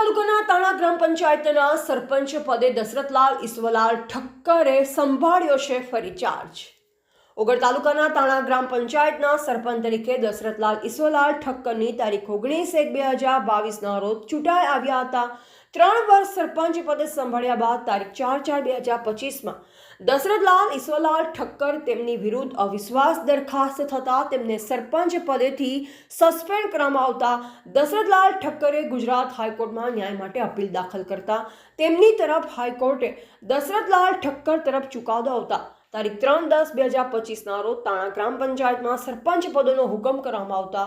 તાલુકાના તાણા ગ્રામ પંચાયતના સરપંચ પદે દશરથલાલ ઈસવલાલ ઠક્કરે સંભાળ્યો છે ફરી ચાર્જ ઓગળ તાલુકાના તાણા ગ્રામ પંચાયતના સરપંચ તરીકે દશરથલાલ ઈસવલાલ ઠક્કરની તારીખ ઓગણીસ એક બે હજાર બાવીસના રોજ ચૂંટાઈ આવ્યા હતા. ત્રણ વર્ષ સરપંચ પદે સંભાળ્યા બાદ તારીખ ચાર ચાર બે હજાર પચીસમાં દશરથલાલ ઈશ્વરલાલ ઠક્કર તેમની વિરુદ્ધ અવિશ્વાસ દરખાસ્ત થતાં તેમને સરપંચ પદેથી સસ્પેન્ડ કરવામાં આવતા દશરથલાલ ઠક્કરે ગુજરાત હાઈકોર્ટમાં ન્યાય માટે અપીલ દાખલ કરતા તેમની તરફ હાઈકોર્ટે દશરથલાલ ઠક્કર તરફ ચુકાદો આવતા તારીખ ત્રણ દસ બે હજાર પચીસના રોજ તાણા ગ્રામ પંચાયતમાં સરપંચ પદનો હુકમ કરવામાં આવતા.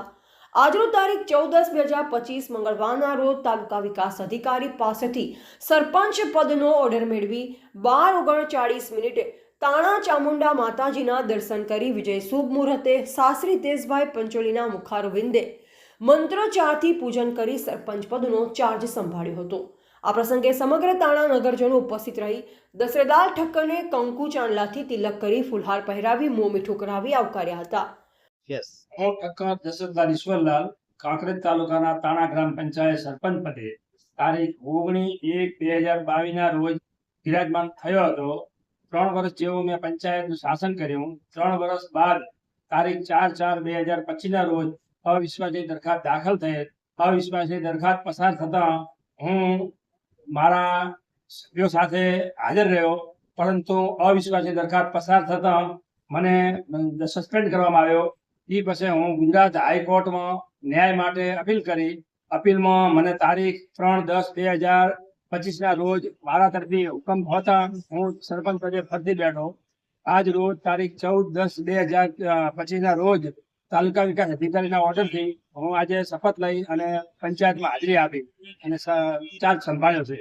આજનો તારીખ ચૌદ દસ બે હજાર પચીસ મંગળવારના રોજ તાલુકા વિકાસ અધિકારી પાસેથી સરપંચ પદનો ઓર્ડર મેળવી બાર ઓગણચાળીસ મિનિટે તાણા ચામુંડા માતાજીના દર્શન કરી વિજય શુભ મુહૂર્તે સાસરી તેજભાઈ પંચોલીના મુખારવિંદે મંત્રોચ્ચારથી પૂજન કરી સરપંચ પદનો ચાર્જ સંભાળ્યો હતો. આ પ્રસંગે સમગ્ર તાણા નગરજનો ઉપસ્થિત રહી દશરથલાલ ઠક્કરને કંકુ ચાંદલાથી તિલક કરી ફુલહાર પહેરાવી, મોં મીઠું કરાવી આવકાર્યા હતા. હું ઠક્કર દશરથલાલ ઈશ્વરલાલ કાંકરેજ તાલુકાના તાણા ગ્રામ પંચાયત સરપંચ પદે તારીખ ઓગણી એક બે હજાર બાવીસના રોજ બિરાજમાન થયો હતો. ત્રણ વર્ષ જેવું મેં પંચાયતનું શાસન કર્યું. ત્રણ વર્ષ બાદ તારીખ ચાર ચાર બે હજાર પચીસના રોજ અવિશ્વાસની દરખાસ્ત દાખલ થયેલ અવિશ્વાસની દરખાસ્ત પસાર થતાં હું મારા સભ્યો સાથે હાજર રહ્યો, પરંતુ અવિશ્વાસની દરખાસ્ત પસાર થતાં મને સસ્પેન્ડ કરવામાં આવ્યો. એ પછી હું ગુજરાત હાઈકોર્ટમાં ન્યાય માટે અપીલ કરી. અપીલમાં મને તારીખ ત્રણ દસ બે હજાર પચીસના રોજ મારા તરફથી હુકમ હોતા હું સરપંચ પદે ફરતી બેઠો. આજ રોજ તારીખ ચૌદ દસ બે હજાર પચીસના રોજ તાલુકા વિકાસ અધિકારીના ઓર્ડરથી હું આજે શપથ લઈ અને પંચાયતમાં હાજરી આપી અને ચાર્જ સંભાળ્યો છે.